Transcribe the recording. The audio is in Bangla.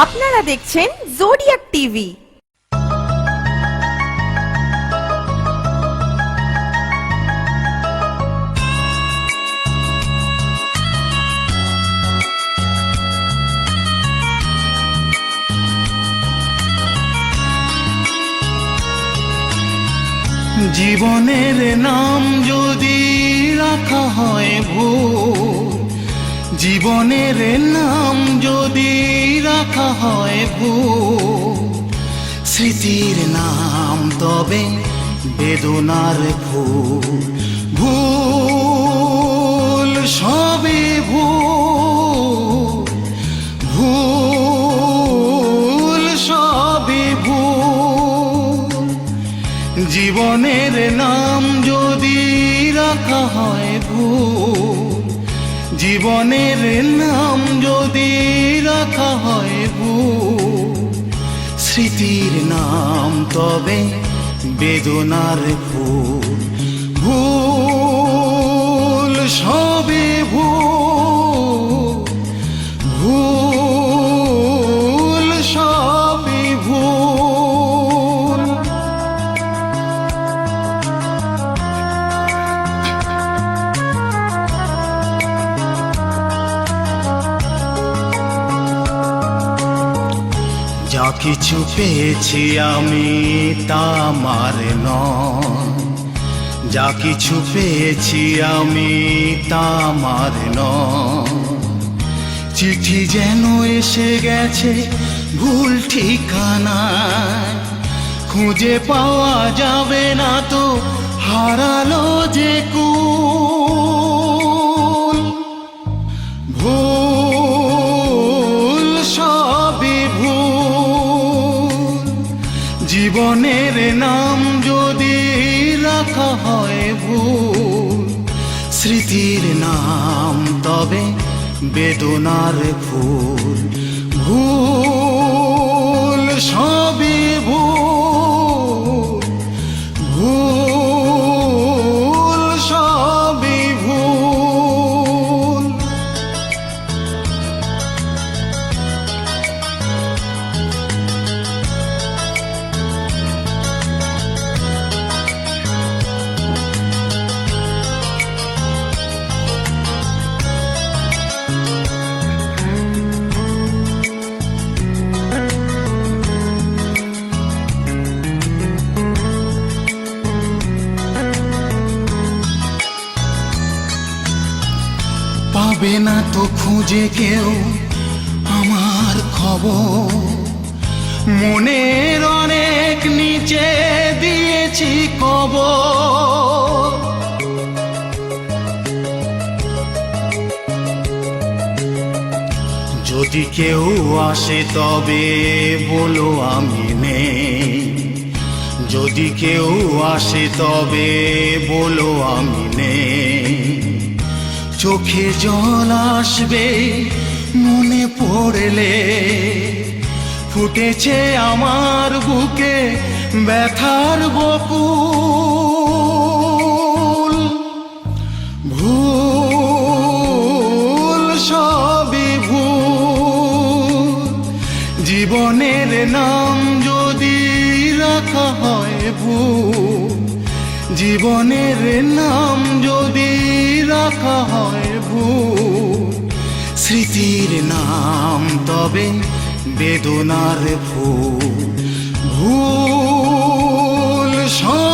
আপনারা দেখছেন জোডিয়াক টিভি জীবনের নাম যদি রাখা হয় ভুল জীবনের নাম যদি রাখা হয় ভুল। স্মৃতির নাম তবে বেদনার ফুল। ভুল সবে ভুল। ভুল সবে ভুল। জীবনের নাম যদি রাখা হয় ভুল জীবনের নাম যদি রাখা হয় ভুল স্মৃতির নাম তবে বেদনার ফুল কিছু পেয়েছি আমি তা আমার নয়। যা কিছু পেয়েছি আমি তা আমার নয়। চিঠি যেন এসে গেছে ভুল ঠিকানায়। খুঁজে পাওয়া যাবে না তো হারালো যে জীবনের নাম যদি রাখা হয় ভুল স্মৃতির নাম তবে বেদনার ফুল। ভুল সবই পাবে না তো খুঁজে কেউ আমার খবর। মনের অনেক নিচে দিয়েছি কবর। যদি কেউ আসে তবে বলো আমি নেই। যদি কেউ আসে তবে বলো আমি নেই। চোখে জল আসবে, মনে পড়লে ফুটেছে আমার বুকে ব্যথার বকুল। ভুল, সবই ভুল। জীবনের নাম যদি রাখা হয় ভুল জীবনের নাম যদি রাখা হয় ভূত স্মৃতির নাম তবে বেদনার ভূত ভুল সব